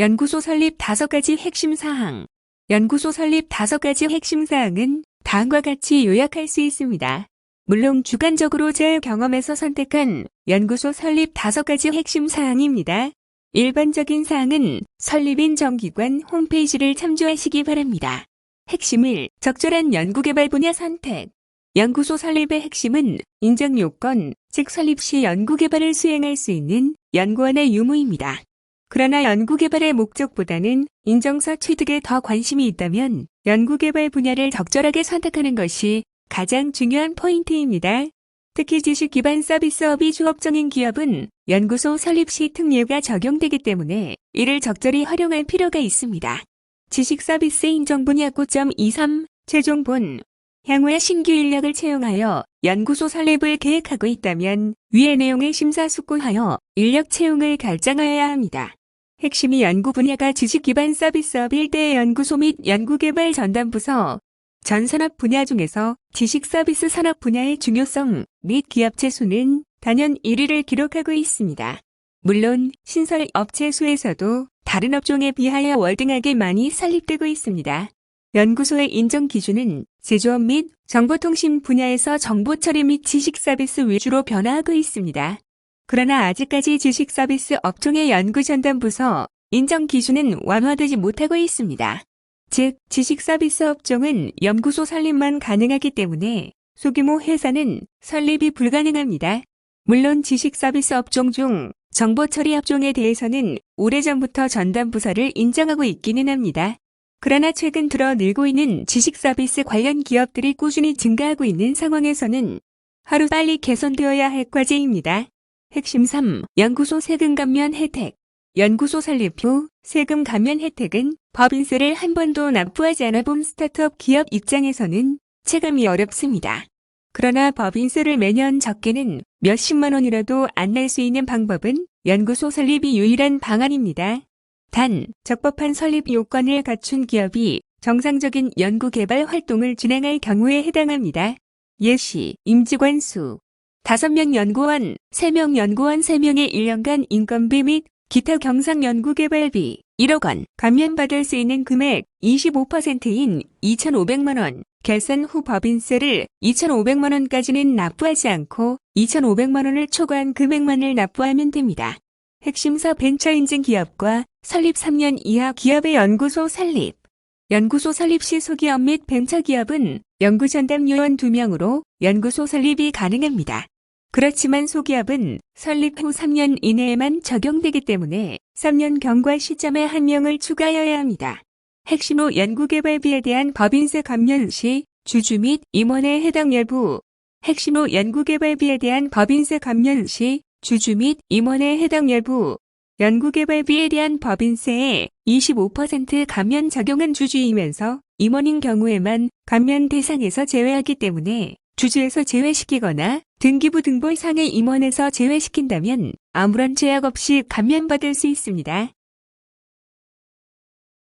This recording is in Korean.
연구소 설립 5가지 핵심 사항. 연구소 설립 5가지 핵심 사항은 다음과 같이 요약할 수 있습니다. 물론 주관적으로 제 경험에서 선택한 연구소 설립 5가지 핵심 사항입니다. 일반적인 사항은 설립인 정기관 홈페이지를 참조하시기 바랍니다. 핵심 1. 적절한 연구개발 분야 선택. 연구소 설립의 핵심은 인정 요건, 즉 설립 시 연구개발을 수행할 수 있는 연구원의 유무입니다. 그러나 연구개발의 목적보다는 인정서 취득에 더 관심이 있다면 연구개발 분야를 적절하게 선택하는 것이 가장 중요한 포인트입니다. 특히 지식 기반 서비스업이 주업종인 기업은 연구소 설립 시 특례가 적용되기 때문에 이를 적절히 활용할 필요가 있습니다. 지식 서비스 인정 분야 9.23 최종 본 향후에 신규 인력을 채용하여 연구소 설립을 계획하고 있다면 위의 내용을 심사숙고하여 인력 채용을 결정하여야 합니다. 핵심이 연구 분야가 지식 기반 서비스업 1대 연구소 및 연구개발 전담부서 전 산업 분야 중에서 지식 서비스 산업 분야의 중요성 및 기업체 수는 단연 1위를 기록하고 있습니다. 물론 신설 업체 수에서도 다른 업종에 비하여 월등하게 많이 설립되고 있습니다. 연구소의 인정 기준은 제조업 및 정보통신 분야에서 정보 처리 및 지식 서비스 위주로 변화하고 있습니다. 그러나 아직까지 지식 서비스 업종의 연구 전담 부서 인정 기준은 완화되지 못하고 있습니다. 즉, 지식 서비스 업종은 연구소 설립만 가능하기 때문에 소규모 회사는 설립이 불가능합니다. 물론 지식 서비스 업종 중 정보 처리 업종에 대해서는 오래전부터 전담 부서를 인정하고 있기는 합니다. 그러나 최근 들어 늘고 있는 지식 서비스 관련 기업들이 꾸준히 증가하고 있는 상황에서는 하루빨리 개선되어야 할 과제입니다. 핵심 3. 연구소 세금 감면 혜택. 연구소 설립 후 세금 감면 혜택은 법인세를 한 번도 납부하지 않아 본 스타트업 기업 입장에서는 체감이 어렵습니다. 그러나 법인세를 매년 적게는 몇십만 원이라도 안 낼 수 있는 방법은 연구소 설립이 유일한 방안입니다. 단, 적법한 설립 요건을 갖춘 기업이 정상적인 연구개발 활동을 진행할 경우에 해당합니다. 예시, 임직원 수. 5명 연구원, 3명 연구원 3명의 1년간 인건비 및 기타 경상 연구개발비 1억 원, 감면받을 수 있는 금액 25%인 2,500만 원, 결산 후 법인세를 2,500만 원까지는 납부하지 않고 2,500만 원을 초과한 금액만을 납부하면 됩니다. 핵심사 벤처 인증 기업과 설립 3년 이하 기업의 연구소 설립. 연구소 설립 시 소기업 및 벤처 기업은 연구 전담 요원 2명으로 연구소 설립이 가능합니다. 그렇지만 소기업은 설립 후 3년 이내에만 적용되기 때문에 3년 경과 시점에 한 명을 추가해야 합니다. 핵심 후 연구개발비에 대한 법인세 감면 시 주주 및 임원의 해당 여부 핵심 후 연구개발비에 대한 법인세 감면 시 주주 및 임원의 해당 여부 연구개발비에 대한 법인세의 25% 감면 적용한 주주이면서 임원인 경우에만 감면 대상에서 제외하기 때문에 주주에서 제외시키거나 등기부 등본 상의 임원에서 제외시킨다면 아무런 제약 없이 감면받을 수 있습니다.